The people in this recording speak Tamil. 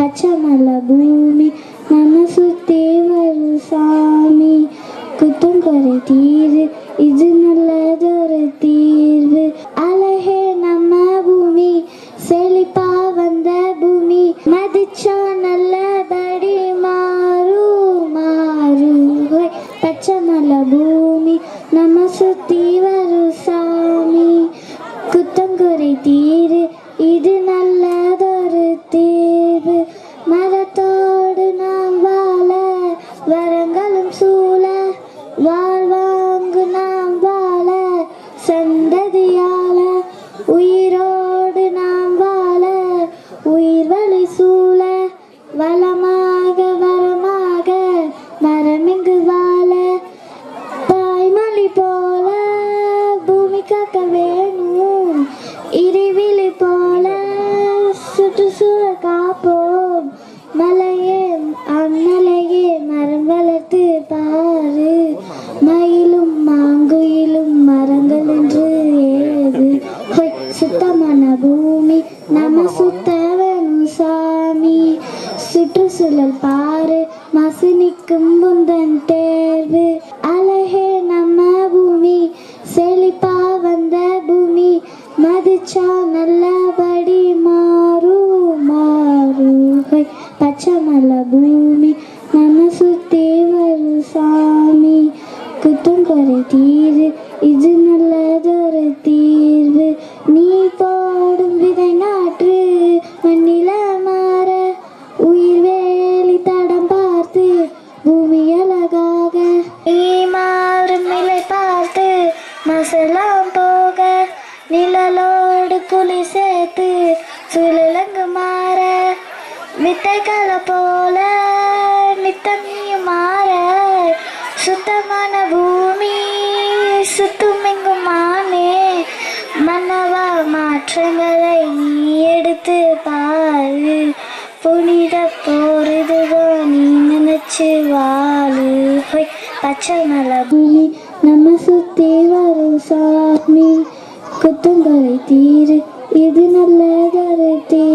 பச்சை மலை பூமி நம்ம சுத்தி சாமி. குத்தம் குறை தீரு இது நல்லதொரு தீர்வு. அழகே நம்ம பூமி செழிப்பா வந்த பூமி. மதிச்சா நல்லபடி மாறு மாறு ஹோய். பச்சை மலை பூமி நம்ம சுத்தி வரும் சாமி. குத்தம் குறை தீரு இது நல்ல மரமிங்கு வாழ தாய்மொழி போல பூமி காக்க வேணும். இருவிழி போல சுற்றுச்சூழல் காப்போம். மலையே அம்மலையே மரம் வளர்த்து பாரு. மயிலும் மாங்குயிலும் மரங்கள் என்று ஏது சுத்தமான பூமி நம்ம சுத்த வேணும் சாமி. சுற்றுச்சூழல் பாரு மசு நிற்கும் புந்தன் தேர்வு. அழகே நம்ம பூமி செழிப்பா வந்த பூமி மதிச்சா நல்லபடி மாறு மாறு. பச்சை மலை பூமி நம்ம சுத்தி வரும் சாமி. குத்தம் குறை தீரு இது நல்ல மசலாம் போக நிழலோடு குழி சேர்த்து சுழலங்கு மாற வித்தைகளை போல நித்தமியும் மாற சுத்தமான பூமி சுத்துமெங்கும் மானே. மன்னவா மாற்றங்களை நீ எடுத்து பாரு. புனித போறதுவோ நீ நினைச்சு வாழு. பச்சை மலை பூமி நம்ம சுத்தி வரும் சாமி குத்தங்களை தீரு. இது நல்லதொரு தீர்வு